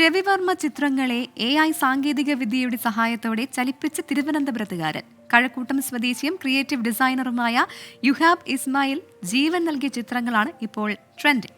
രവിവർമ്മ ചിത്രങ്ങളെ A I സാങ്കേതിക വിദ്യയുടെ സഹായത്തോടെ ചലിപ്പിച്ച് തിരുവനന്തപുരത്തുകാരൻ. കഴക്കൂട്ടം സ്വദേശിയും ക്രിയേറ്റീവ് ഡിസൈനറുമായ യുഹാബ് ഇസ്മായിൽ ജീവൻ നൽകിയ ചിത്രങ്ങളാണ് ഇപ്പോൾ ട്രെൻഡ്.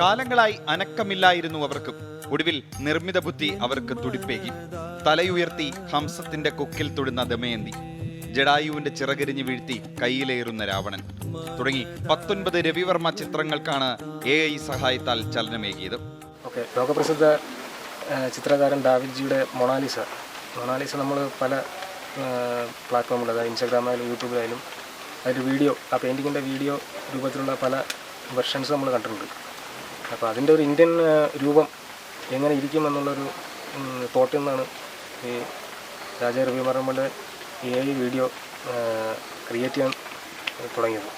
കാലങ്ങളായി അനക്കമില്ലായിരുന്നു അവർക്ക്. ഒടുവിൽ നിർമ്മിത ബുദ്ധി അവർക്ക് തുടിപ്പേകി. തലയുയർത്തി ഹംസത്തിന്റെ കൊക്കിൽ തൊടുന്ന ദമയന്തി. ജഡായുവിന്റെ ചിറകരിഞ്ഞ് വീഴ്ത്തി കയ്യിലേറുന്ന രാവണൻ. തുടങ്ങി പത്തൊൻപത് രവിവർമ്മ ചിത്രങ്ങൾക്കാണ് എ ഐ സഹായത്താൽ ചലനമേകിയത്. ഓക്കെ ലോകപ്രസിദ്ധ ചിത്രകാരൻ ഡാവിജിയുടെ മൊണാലിസ. മൊണാലിസ നമ്മൾ പല പ്ലാറ്റ്ഫോമിൽ അതായത് ഇൻസ്റ്റാഗ്രാമായാലും യൂട്യൂബിലായാലും അതിന്റെ വീഡിയോ ആ പെയിന്റിങ്ങിന്റെ വീഡിയോ രൂപത്തിലുള്ള പല വെർഷൻസ് നമ്മൾ കണ്ടിട്ടുണ്ട്. അപ്പോൾ അതിന്റെ ഒരു ഇന്ത്യൻ രൂപം എങ്ങനെ ഇരിക്കും എന്നുള്ളൊരു തോട്ടിൽ നിന്നാണ് ഈ രാജ രവിവർമ്മയുടെ എ ഐ വീഡിയോ ക്രിയേറ്റ് ചെയ്യാൻ തുടങ്ങിയത്.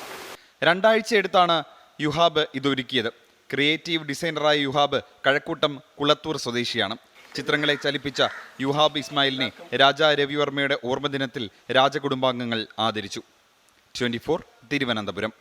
രണ്ടാഴ്ച എടുത്താണ് യുഹാബ് ഇതൊരുക്കിയത്. ക്രിയേറ്റീവ് ഡിസൈനറായ യുഹാബ് കഴക്കൂട്ടം കുളത്തൂർ സ്വദേശിയാണ്. ചിത്രങ്ങളെ ചലിപ്പിച്ച യുഹാബ് ഇസ്മായിലിനെ രാജാ രവിവർമ്മയുടെ ഓർമ്മദിനത്തിൽ രാജകുടുംബാംഗങ്ങൾ ആദരിച്ചു. ട്വന്റി തിരുവനന്തപുരം.